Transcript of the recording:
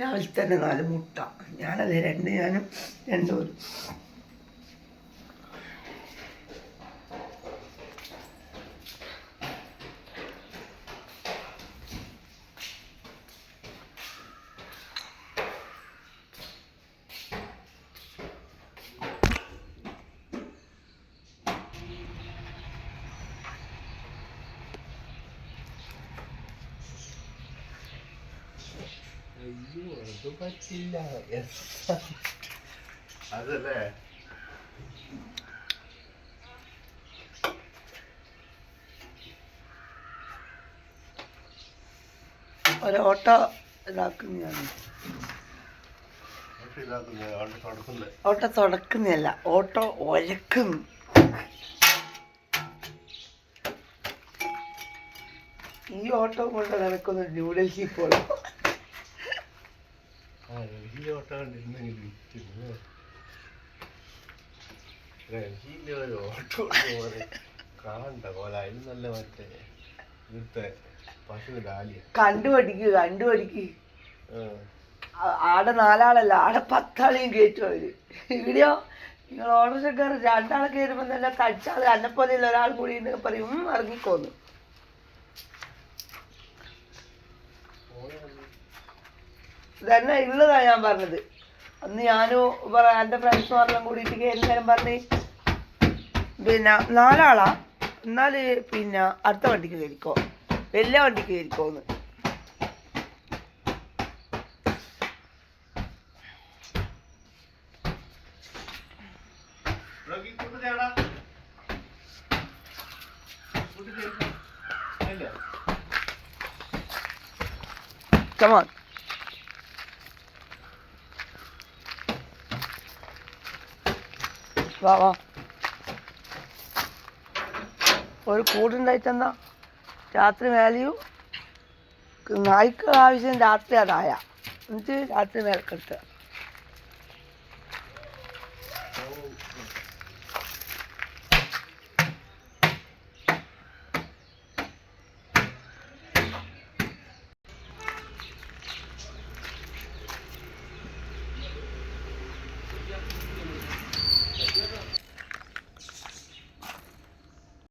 രാവിലെ തന്നെ നാല് മുട്ട. ഞാനത് രണ്ട് ഞാനും രണ്ടുപോലും അയ്യോ അത് പറ്റില്ല. അതല്ലേ? ഒരോട്ടോ ഇതാക്കുന്നതാണ്. ഓട്ടോ തുടക്കുന്നല്ല ഓട്ടോ ഒരക്കും ഈ ഓട്ടോ കൊണ്ട് നടക്കുന്ന ന്യൂഡൽഹി പോലെ ആ ഡൽഹിയിലെ ഓട്ടം കണ്ടിരുന്നെങ്കിൽ വിറ്റിരുന്നു ഡൽഹിയിലെ ഒരു ഓട്ടോ പോലെ കാണണ്ട പോലെ അതിന് നല്ല മറ്റേ ഇവിടുത്തെ പശു ഡാലിയ കണ്ടുപഠിക്ക് കണ്ടുപഠിക്ക്. ആടെ നാലാളല്ല ആടെ പത്താളെയും കയറ്റും അവർ. ഇവിടെയോ? നിങ്ങൾ ഓട്ടോറിക്ഷക്കാർ രണ്ടാളെ കയറുമ്പോൾ തന്നെ തടിച്ചാൽ എന്നെപ്പോലെയുള്ള ഒരാൾ കൂടി പറയും "ഉം, ഇറങ്ങിക്കോന്നു. ഇതന്നെ ഉള്ളതാണ് ഞാൻ പറഞ്ഞത്. അന്ന് ഞാനും പറ എന്റെ ഫ്രണ്ട്സുമാരെല്ലാം കൂടിയിട്ട് കയറി നേരം പറഞ്ഞ് പിന്നെ നാലാളാ. എന്നാൽ പിന്നെ അടുത്ത വണ്ടിക്ക് കയറിക്കോ. വലിയ വണ്ടിക്ക് കയറിക്കോന്ന്. Come on. വാ വാ. ഒരു കൂടുണ്ടായി തന്ന രാത്രി മേലെയും നായ്ക്ക് ആവശ്യം രാത്രി അതായ. എന്നിട്ട് രാത്രി മേൽക്കെടുത്തുക